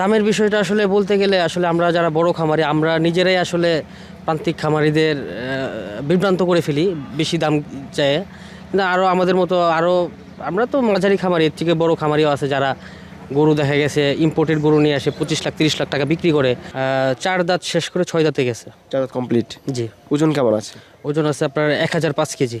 দামের বিষয়টা আসলে বলতে গেলে আসলে আমরা যারা বড় খামারি আমরা নিজেরাই আসলে প্রান্তিক খামারিদের বিভ্রান্ত করে ফেলি বেশি দাম চায়। না আরও আমাদের মতো আরও আমরা তো মাঝারি খামারি এর থেকে বড় খামারিও আছে যারা গরু দেখা গেছে ইম্পোর্টেড গরু নিয়ে আসে পঁচিশ লাখ তিরিশ লাখ টাকা বিক্রি করে। চার দাঁত শেষ করে ছয় দাঁতে গেছে। চার দাঁত কমপ্লিট জি। ওজন কেমন আছে? ওজন আছে আপনার এক হাজার পাঁচ কেজি।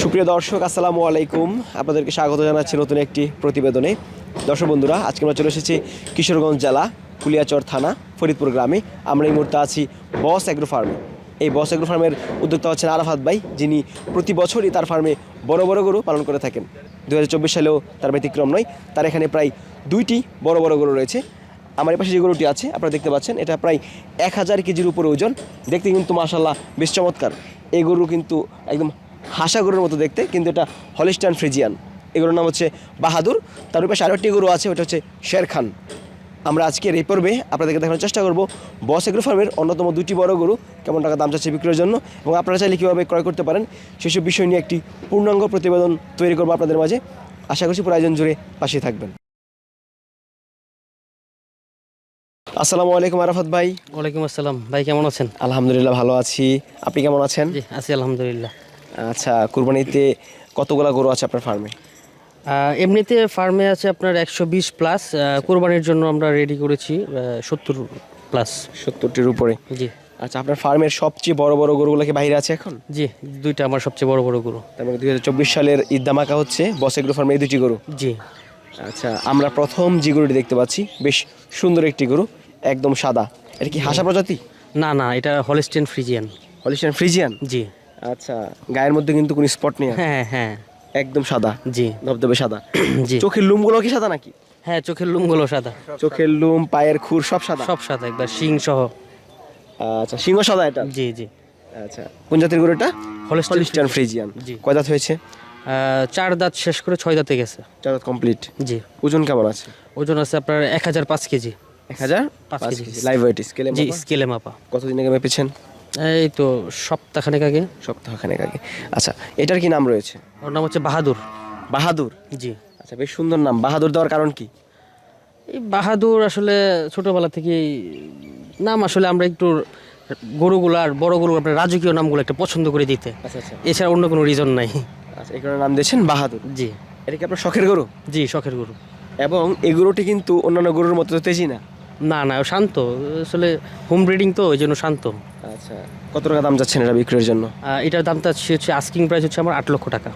সুপ্রিয় দর্শক, আসসালামু আলাইকুম। আপনাদেরকে স্বাগত জানাচ্ছি নতুন একটি প্রতিবেদনে। দর্শক বন্ধুরা, আজকে আমরা চলে এসেছি কিশোরগঞ্জ জেলা, কুলিয়াচর থানা, ফরিদপুর গ্রামে। আমরা এই মুহূর্তে আছি বস অ্যাগ্রো ফার্মে। এই বস অ্যাগ্রো ফার্মের উদ্যোক্তা হচ্ছেন আরাফাত ভাই, যিনি প্রতি বছরই তার ফার্মে বড় বড় গরু পালন করে থাকেন। দু হাজার চব্বিশ সালেও তার ব্যতিক্রম নয়, তার এখানে প্রায় দুইটি বড় বড় গরু রয়েছে। আমার পাশে যে গরুটি আছে, আপনারা দেখতে পাচ্ছেন, এটা প্রায় এক হাজার কেজির উপরে ওজন। দেখতে কিন্তু মাশাল্লাহ বেশ চমৎকার। এই গরু কিন্তু একদম হাসা গরুর মতো দেখতে, কিন্তু এটা হলিস্টান ফ্রিজিয়ান। এগুলোর নাম হচ্ছে বাহাদুর। তার পাশে আরও একটি গরু আছে, ওটা হচ্ছে শের খান। আমরা আজকের এই পর্বে আপনাদেরকে দেখানোর চেষ্টা করব বস এগ্রো ফার্মের অন্যতম দুটি বড় গরু, কেমন টাকা দাম চাচ্ছে বিক্রির জন্য, এবং আপনারা চাইলে কীভাবে ক্রয় করতে পারেন, সেসব বিষয় নিয়ে একটি পূর্ণাঙ্গ প্রতিবেদন তৈরি করব আপনাদের মাঝে। আশা করছি পুরো আয়োজন জুড়ে পাশে থাকবেন। আসসালামু আলাইকুম আরাফাত ভাই। ওয়ালাইকুম আসসালাম। ভাই কেমন আছেন? আলহামদুলিল্লাহ ভালো আছি। আপনি কেমন আছেন? জি আছি আলহামদুলিল্লাহ। আচ্ছা কুরবানিতে কতগুলা গরু আছে আপনার ফার্মে এমনিতে ফার্মে আছে আপনার একশো বিশ প্লাস কোরবানির জন্য আমরা রেডি করেছি সত্তর প্লাস সত্তরটির উপরে। জি। আচ্ছা আপনার ফার্মের সবচেয়ে বড় বড় গরুগুলো কি বাইরে আছে এখন? জি দুইটা আমার সবচেয়ে বড় বড় গরু। তার মানে দুই হাজার চব্বিশ সালের ঈদ ধামাকা হচ্ছে বস এগ্রো ফার্মে এই দুটি গরু। জি। আচ্ছা আমরা প্রথম যে গরুটি দেখতে পাচ্ছি বেশ সুন্দর একটি গরু একদম সাদা। এটা কি হাসা প্রজাতি? না না এটা হলিস্টেন ফ্রিজিয়ান হলিস্টান ফ্রিজিয়ান জি। আচ্ছা গায়ের মধ্যে কিন্তু কোনো স্পট নেই হ্যাঁ হ্যাঁ। একদম সাদা। জি। ধবধবে সাদা। জি। চোখের লুমগুলো কি সাদা নাকি? হ্যাঁ চোখের লুমগুলো সাদা। চোখের লুম পায়ের খুর সব সাদা? সব সাদা একবার শিং সহ। আচ্ছা সিংহ সাদা এটা? জি জি। আচ্ছা কোন জাতের গরু এটা? হলিস্টেন ফ্রিজিয়ান জি। কয় দাঁত হয়েছে? চার দাঁত শেষ করে ছয় দাঁতে গেছে। চার দাঁত কমপ্লিট জি। ওজন কেমন আছে? ওজন আছে আপনার এক হাজার পাঁচ কেজি। এক হাজার পাঁচ। কেজি। লাইভ ওয়েট স্কেলে জি স্কেলে মাপা। কতদিন আগে মেপেছেন? এই তো সপ্তাহখানেক আগে। সপ্তাহখানেক আগে। আচ্ছা এটার কি নাম রয়েছে? ওর নাম হচ্ছে বাহাদুর। বাহাদুর? জি। আচ্ছা বেশ সুন্দর নাম। বাহাদুর দেওয়ার কারণ কি? এই বাহাদুর আসলে ছোটবেলা থেকেই নাম আসলে আমরা একটু গরুগুলো আর বড় গরু আপনার রাজকীয় নামগুলো একটা পছন্দ করে দিতে। আচ্ছা আচ্ছা। এছাড়া অন্য কোনো রিজন নাই। আচ্ছা এই কারণে নাম দিয়েছেন বাহাদুর। জি। এটা কি আপনার শখের গরু? জি শখের গরু। এবং এই গরুটি কিন্তু অন্যান্য গরুর মতো তেজি না? না না ও শান্ত। আসলে হোম ব্রিডিং তো ওই জন্য শান্ত। আচ্ছা কত টাকা দাম যাচ্ছেন এটা বিক্রির জন্য? এটার দামটা হচ্ছে আস্কিং প্রাইস হচ্ছে আমার আট লক্ষ টাকা।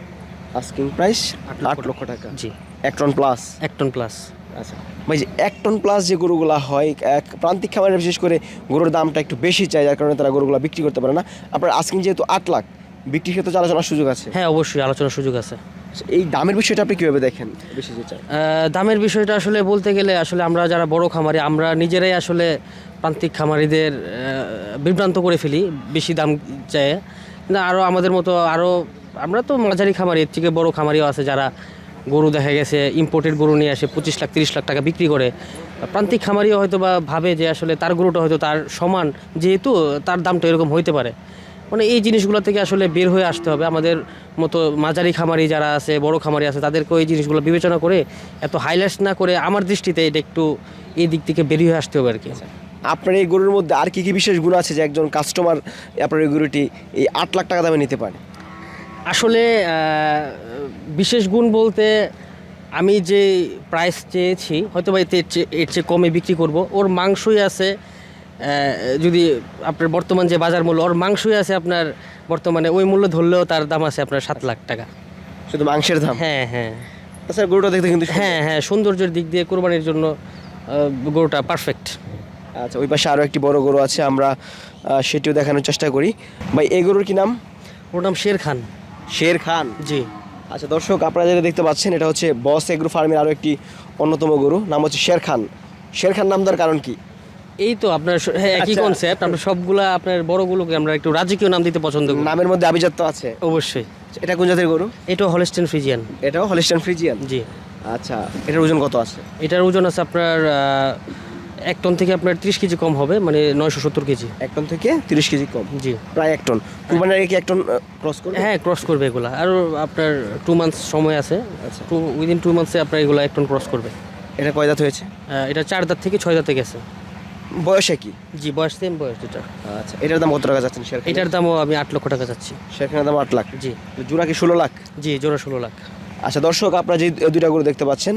আস্কিং প্রাইস আট লক্ষ টাকা। জি। এক টন প্লাস এক টন প্লাস আচ্ছা ভাই যে এক টন প্লাস যে গরুগুলা হয় এক প্রান্তিক খামারে বিশেষ করে গরুর দামটা একটু বেশি চাই যার কারণে তারা গরুগুলা বিক্রি করতে পারে না। আপনার আস্কিং যেহেতু আট লাখ বিক্রির ক্ষেত্রে তো আলোচনার সুযোগ আছে। হ্যাঁ অবশ্যই আলোচনার সুযোগ আছে। আচ্ছা, এই দামের বিষয়টা আপনি কীভাবে দেখেন বেশি যে চাই দামের বিষয়টা আসলে বলতে গেলে আসলে আমরা যারা বড় খামারি আমরা নিজেরাই আসলে প্রান্তিক খামারিদের বিভ্রান্ত করে ফেলি বেশি দাম চায়। না আরও আমাদের মতো আরও আমরা তো মাঝারি খামারি এর থেকে বড় খামারিও আছে যারা গরু দেখা গেছে ইম্পোর্টেড গরু নিয়ে আসে পঁচিশ লাখ তিরিশ লাখ টাকা বিক্রি করে। প্রান্তিক খামারিও হয়তো বা ভাবে যে আসলে তার গরুটা হয়তো তার সমান যেহেতু তার দামটা এরকম হইতে পারে। মানে এই জিনিসগুলো থেকে আসলে বের হয়ে আসতে হবে। আমাদের মতো মাঝারি খামারি যারা আছে বড় খামারি আছে তাদেরকে এই জিনিসগুলো বিবেচনা করে এত হাইলাইট না করে আমার দৃষ্টিতে এটা একটু এই দিক থেকে বেরিয়ে আসতে হবে আর কি। আপনার এই গরুর মধ্যে আর কি কি বিশেষ গুণ আছে যে একজন কাস্টমার আপনার এই গরুটি এই আট লাখ টাকা দামে নিতে পারে? আসলে বিশেষ গুণ বলতে আমি যে প্রাইস চেয়েছি হয়তো বা এতে এর চেয়ে- এর চেয়ে কমে বিক্রি করব। ওর মাংসই আছে যদি আপনার বর্তমান যে বাজার মূল্য ওর মাংসই আছে আপনার বর্তমানে ওই মূল্য ধরলেও তার দাম আছে আপনার সাত লাখ টাকা। শুধু মাংসের দাম? হ্যাঁ হ্যাঁ। তাছাড়া গরুটা দেখতে কিন্তু হ্যাঁ হ্যাঁ সৌন্দর্যের দিক দিয়ে কোরবানির জন্য গরুটা পারফেক্ট আচ্ছা ওই পাশে আরও একটি বড় গরু আছে আমরা সেটিও দেখানোর চেষ্টা করি। ভাই এই গরুর কি নাম? ওর নাম শের খান। শের খান? জি। আচ্ছা দর্শক আপনারা যেটা দেখতে পাচ্ছেন এটা হচ্ছে বস এগ্রো ফার্মের আরও একটি অন্যতম গরু নাম হচ্ছে শের খান। শের খান নাম দেওয়ার কারণ কি? এই তো আপনার হ্যাঁ একই আচ্ছা। কনসেপ্ট আমরা সবগুলা আপনার বড়গুলোকে আমরা একটু রাজকীয় নাম দিতে পছন্দ করি। নামের মধ্যে আভিজাত্য আছে। অবশ্যই। এটা কোন জাতের গরু? এটা হলস্টেন ফ্রিজিয়ান এটাও হলিস্টান ফ্রিজিয়ান জি। আচ্ছা এটার ওজন কত আছে? এটার ওজন আছে আপনার এক টন থেকে আপনার ত্রিশ কেজি কম হবে মানে নয়শো সত্তর কেজি। এক টন থেকে তিরিশ কেজি কম? জি। প্রায় এক টন। কুরবানির আগে কি এক টন ক্রস করবে? হ্যাঁ ক্রস করবে এগুলা। আর আপনার টু মান্থস সময় আছে। আচ্ছা। টু উইদিন টু মান্থসে আপনার এগুলো এক টন ক্রস করবে। এটা কয় দাঁত হয়েছে? এটা চার দাঁত থেকে ছয় দাঁতে গেছে। বয়সে কি জি বয়স সেম বয়স যেটা আচ্ছা এটার দাম কত টাকা যাচ্ছেন খান? এটার দামও আমি আট লক্ষ টাকা যাচ্ছি। শের দাম আট লাখ? জি। জোড়া কি ষোলো লাখ? জি জোড়া ষোলো লাখ। আচ্ছা দর্শক আপনারা যে দুইটা গরু দেখতে পাচ্ছেন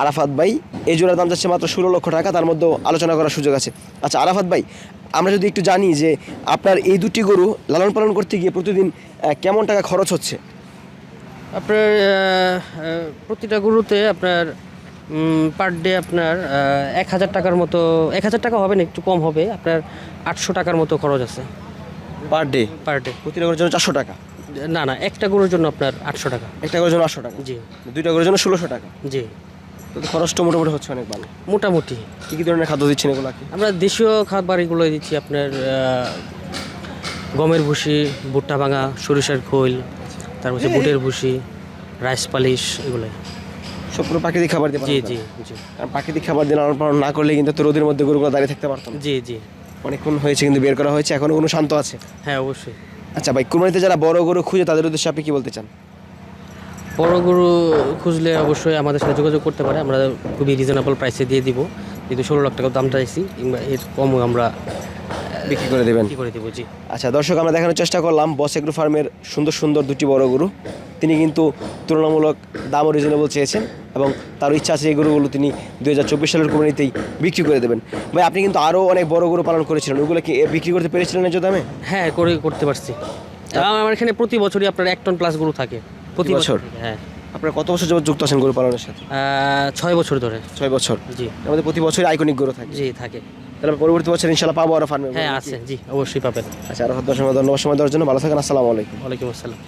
আরাফাত ভাই এই জোড়ার দাম যাচ্ছে মাত্র ষোলো লক্ষ টাকা তার মধ্যেও আলোচনা করার সুযোগ আছে। আচ্ছা আরাফাত ভাই আমরা যদি একটু জানি যে আপনার এই দুটি গরু লালন পালন করতে গিয়ে প্রতিদিন কেমন টাকা খরচ হচ্ছে? আপনার প্রতিটা গরুতে আপনার পার ডে আপনার এক হাজার টাকার মতো এক হাজার টাকা হবে না একটু কম হবে। আপনার আটশো টাকার মতো খরচ আছে। পার ডে পার ডে প্রতিটা গরুর জন্য চারশো টাকা? না না একটা গরুর জন্য আপনার আটশো টাকা। একটা গরুর জন্য আটশো টাকা? জি। দুইটা গরুর জন্য ষোলোশো টাকা? জি। খরচটা মোটামুটি হচ্ছে অনেক ভালো মোটামুটি। কী কী ধরনের খাদ্য দিচ্ছেন এগুলো কি? আমরা দেশীয় খাবার এগুলো দিচ্ছি আপনার গমের ভুসি ভুট্টা ভাঙা সরিষার খোল তারপর হচ্ছে বুটের ভুসি রাইস পালিশ এগুলোই সবগুলো প্রাকৃতিক খাবার দিয়ে জি জি। জি। কারণ প্রাকৃতিক খাবার দিয়ে লালন পালন না করলে কিন্তু তো রোদের মধ্যে গরুগুলো দাঁড়িয়ে থাকতে পারতো না। জি জি। অনেকক্ষণ হয়েছে কিন্তু বের করা হয়েছে এখনও কোনো শান্ত আছে? হ্যাঁ অবশ্যই। আচ্ছা ভাই কুরবানিতে যারা বড় গরু খুঁজে তাদের উদ্দেশ্যে আপনি কি বলতে চান? বড় গরু খুঁজলে অবশ্যই আমাদের সাথে যোগাযোগ করতে পারে। আমরা খুবই রিজনেবল প্রাইসে দিয়ে দিব। যেহেতু ষোলো লাখ টাকা দাম চাইছি কিংবা এর কমও আমরা বিক্রি করে দেবেন? কি করে দেবো জি। আচ্ছা দর্শক আমরা দেখানোর চেষ্টা করলাম বস এগ্রো ফার্মের সুন্দর সুন্দর দুটি বড় গরু। তিনি কিন্তু তুলনামূলক দামও রিজনেবল চেয়েছেন এবং তার ইচ্ছা আছে এই গরুগুলো তিনি দু হাজার চব্বিশ সালের কোম্পানিতেই বিক্রি করে দেবেন। ভাই আপনি কিন্তু আরও অনেক বড় গরু পালন করেছিলেন। ওগুলো কি বিক্রি করতে পেরেছিলেন ন্যায্য দামে? হ্যাঁ করে করতে পারছি। আমার এখানে প্রতি বছরই আপনার এক টন প্লাস গরু থাকে। প্রতি বছর? বছর? হ্যাঁ। আপনার কত বছর যাবত যুক্ত আছেন গরু পালনের সাথে? ছয় বছর ধরে। ছয় বছর? জি। আমাদের প্রতি বছর আইকনিক গরু থাকে। জি থাকে। তাহলে পরবর্তী বছর ইনশাল্লাহ পাবো আরও ফার্মে হ্যাঁ আছে জি অবশ্যই পাবেন। আচ্ছা আরও দর্শক ধন্যবাদ। সময় দেওয়ার জন্য ভালো থাকেন আসসালামু আলাইকুম। ওয়ালাইকুম আসসালাম।